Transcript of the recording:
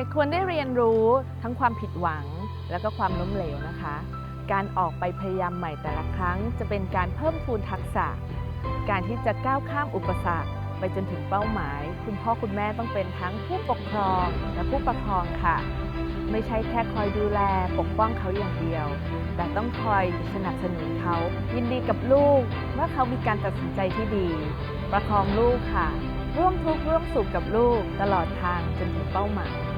ด็กควรได้เรียนรู้ทั้งความผิดหวังแล้วก็ความล้มเหลวนะคะ การออกไปพยายามใหม่แต่ละครั้ง จะเป็นการเพิ่มพูนทักษะ การที่จะก้าวข้ามอุปสรรค ไปจนถึงเป้าหมาย คุณพ่อคุณแม่ต้องเป็นทั้งผู้ปกครองและผู้ประคองค่ะ ไม่ใช่แค่คอยดูแลปกป้องเขาอย่างเดียว แต่ต้องคอยสนับสนุนเขา ยินดีกับลูกเมื่อเขามีการตัดสินใจที่ดี ประคองลูกค่ะร่วมทุกข์ร่วมสุขกับลูกตลอดทางจนถึงเป้าหมาย